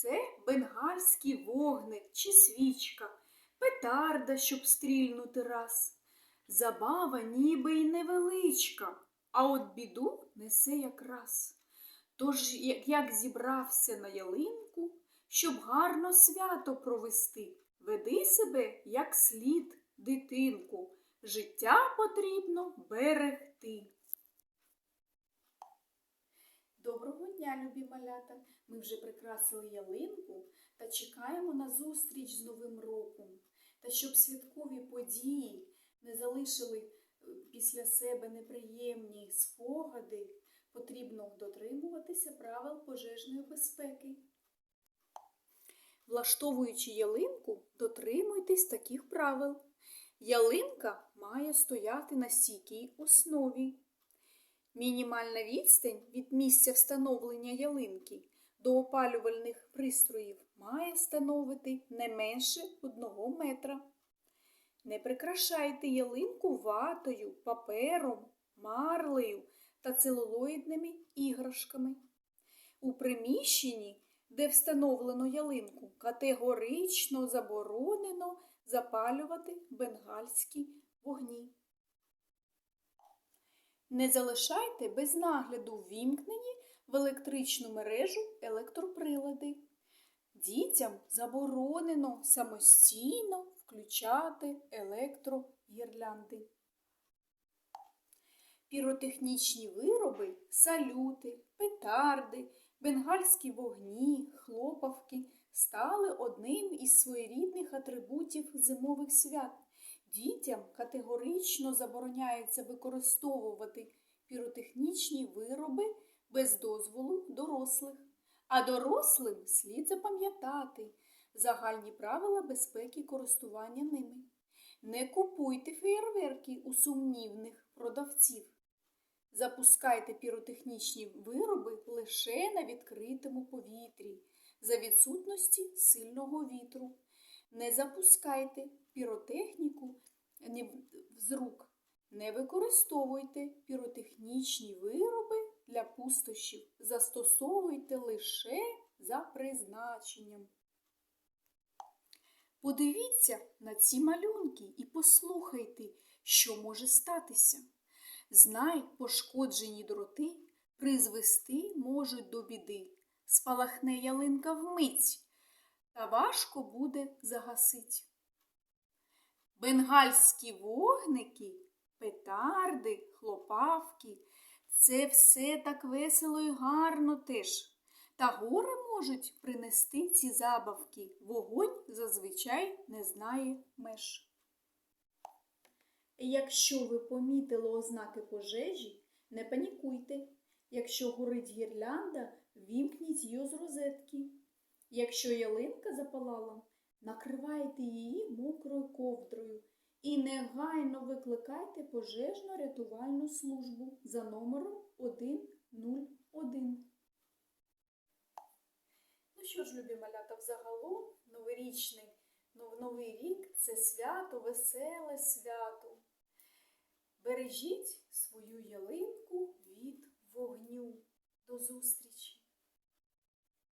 Це бенгальський вогник чи свічка, петарда, щоб стрільнути раз. Забава ніби й невеличка, а от біду несе якраз. Тож, як, зібрався на ялинку, щоб гарно свято провести, веди себе як слід, дитинку, життя потрібно берегти. Доброго дня, любі малята! Ми вже прикрасили ялинку та чекаємо на зустріч з Новим роком. Та щоб святкові події не залишили е, після себе неприємні спогади, потрібно дотримуватися правил пожежної безпеки. Влаштовуючи ялинку, дотримуйтесь таких правил. Ялинка має стояти на стійкій основі. Мінімальна відстань від місця встановлення ялинки до опалювальних пристроїв має становити не менше 1 метра. Не прикрашайте ялинку ватою, папером, марлею та целулоїдними іграшками. У приміщенні, де встановлено ялинку, категорично заборонено запалювати бенгальські вогні. Не залишайте без нагляду ввімкнені в електричну мережу електроприлади. Дітям заборонено самостійно включати електрогірлянди. Піротехнічні вироби, салюти, петарди, бенгальські вогні, хлопавки стали одним із своєрідних атрибутів зимових свят. Дітям категорично забороняється використовувати піротехнічні вироби без дозволу дорослих. А дорослим слід запам'ятати загальні правила безпеки користування ними. Не купуйте феєрверки у сумнівних продавців. Запускайте піротехнічні вироби лише на відкритому повітрі за відсутності сильного вітру. Не запускайте піротехніку з рук. Не використовуйте піротехнічні вироби для пустощів. Застосовуйте лише за призначенням. Подивіться на ці малюнки і послухайте, що може статися. Знай, пошкоджені дроти призвести можуть до біди. Спалахне ялинка вмить, та важко буде загасить. Бенгальські вогники, петарди, хлопавки це все так весело і гарно теж. Та горе можуть принести ці забавки. Вогонь зазвичай не знає меж. Якщо ви помітили ознаки пожежі, не панікуйте. Якщо горить гірлянда, вімкніть її з розетки. Якщо ялинка запалала, накривайте її мокрою ковдрою і негайно викликайте пожежно-рятувальну службу за номером 101. Ну що ж, любі малята, взагалом новорічний нов- новий рік це свято, веселе свято. Бережіть свою ялинку від вогню. До зустрічі!